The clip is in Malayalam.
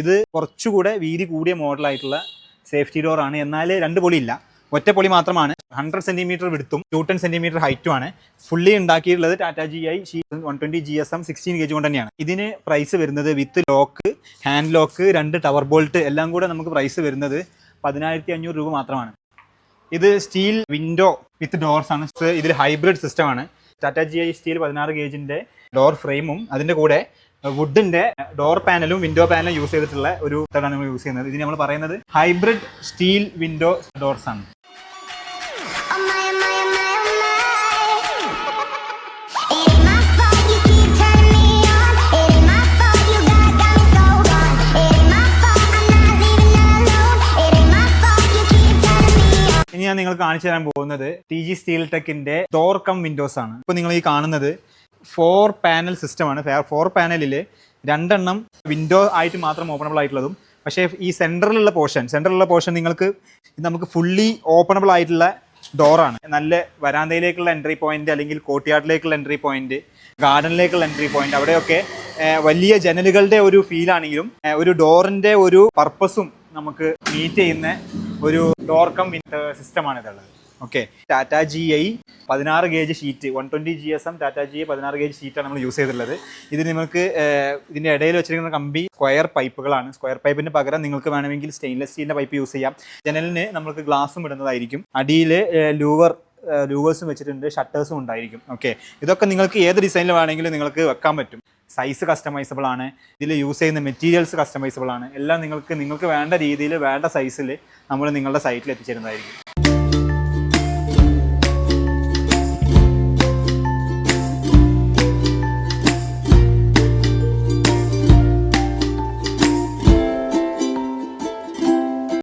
ഇത് കുറച്ചുകൂടെ വീതി കൂടിയ മോഡലായിട്ടുള്ള സേഫ്റ്റി ഡോർ ആണ്. എന്നാൽ രണ്ട് പൊളി ഇല്ല ഒറ്റ പൊളി മാത്രമാണ്. ഹൺഡ്രഡ് സെന്റിമീറ്റർ വിടുത്തും ടു ടെൻ സെന്റിമീറ്റർ ഹൈറ്റും ആണ്. ഫുള്ളി ഉണ്ടാക്കിയിട്ടുള്ളത് Tata G I sheet one twenty G S M sixteen K G കൊണ്ട് തന്നെയാണ്. ഇതിന് പ്രൈസ് വരുന്നത് വിത്ത് ലോക്ക് ഹാൻഡ് ലോക്ക് രണ്ട് ടവർ ബോൾട്ട് എല്ലാം കൂടെ നമുക്ക് പ്രൈസ് വരുന്നത് പതിനായിരത്തി അഞ്ഞൂറ് രൂപ മാത്രമാണ്. ഇത് സ്റ്റീൽ വിൻഡോ വിത്ത് ഡോർസ് ആണ്. ഇതിൽ ഹൈബ്രിഡ് സിസ്റ്റമാണ് ടാറ്റ ജി ഐ സ്റ്റീൽ പതിനാറ് ഗേജിന്റെ ഡോർ ഫ്രെയിമും അതിന്റെ കൂടെ വുഡിന്റെ ഡോർ പാനലും വിൻഡോ പാനലും യൂസ് ചെയ്തിട്ടുള്ള ഒരു തടാണ് നമ്മൾ യൂസ് ചെയ്യുന്നത്. ഇതിന് നമ്മൾ പറയുന്നത് ഹൈബ്രിഡ് സ്റ്റീൽ വിൻഡോ ഡോർസ് ആണ്. ഇനി ഞാൻ നിങ്ങൾ കാണിച്ചു തരാൻ പോകുന്നത് ടി ജി സ്റ്റീൽ ടെക്കിന്റെ ഡോർ കം വിൻഡോസ് ആണ്. ഇപ്പൊ നിങ്ങൾ ഈ കാണുന്നത് ഫോർ പാനൽ സിസ്റ്റമാണ് ഫോർ പാനലിൽ രണ്ടെണ്ണം വിൻഡോ ആയിട്ട് മാത്രം ഓപ്പണബിൾ ആയിട്ടുള്ളതും. പക്ഷേ ഈ സെന്ററിലുള്ള പോർഷൻ സെന്ററിലുള്ള പോർഷൻ നിങ്ങൾക്ക് നമുക്ക് ഫുള്ളി ഓപ്പണബിൾ ആയിട്ടുള്ള ഡോറാണ് നല്ല വരാന്തയിലേക്കുള്ള എൻട്രി പോയിന്റ് അല്ലെങ്കിൽ കോട്ടിയാട്ടിലേക്കുള്ള എൻട്രി പോയിന്റ് ഗാർഡനിലേക്കുള്ള എൻട്രി പോയിന്റ് അവിടെയൊക്കെ വലിയ ജനലുകളുടെ ഒരു ഫീലാണെങ്കിലും ഒരു ഡോറിന്റെ ഒരു പർപ്പസും നമുക്ക് മീറ്റ് ചെയ്യുന്ന ഒരു ഡോർ കം സിസ്റ്റമാണ് ഇതുള്ളത്. ഓക്കെ ടാറ്റ ജി ഐ പതിനാറ് gauge sheet one twenty G S M Tata G പതിനാറ് ഗേജ് ഷീറ്റാണ് നമ്മൾ യൂസ് ചെയ്തിട്ടുള്ളത്. ഇത് നിങ്ങൾക്ക് ഇതിന്റെ ഇടയിൽ വെച്ചിരിക്കുന്ന കമ്പി സ്ക്വയർ പൈപ്പുകളാണ് സ്ക്വയർ പൈപ്പിന് പകരം നിങ്ങൾക്ക് വേണമെങ്കിൽ സ്റ്റെയിൻലെസ് സ്റ്റീലിന്റെ പൈപ്പ് യൂസ് ചെയ്യാം. ജനലിന് നമുക്ക് ഗ്ലാസും ഇടുന്നതായിരിക്കും. അടിയിൽ ലൂവർ ലൂവേഴ്സും വെച്ചിട്ടുണ്ട് ഷട്ടേഴ്സും ഉണ്ടായിരിക്കും. ഓക്കെ ഇതൊക്കെ നിങ്ങൾക്ക് ഏത് ഡിസൈനിൽ വേണമെങ്കിലും നിങ്ങൾക്ക് വെക്കാൻ പറ്റും. സൈസ് കസ്റ്റമൈസബിൾ ആണ്. ഇതിൽ യൂസ് ചെയ്യുന്ന മെറ്റീരിയൽസ് കസ്റ്റമൈസബിൾ ആണ്. എല്ലാം നിങ്ങൾക്ക് നിങ്ങൾക്ക് വേണ്ട രീതിയിൽ വേണ്ട സൈസിൽ നമ്മൾ നിങ്ങളുടെ സൈറ്റിൽ എത്തിച്ചേരുന്നതായിരിക്കും.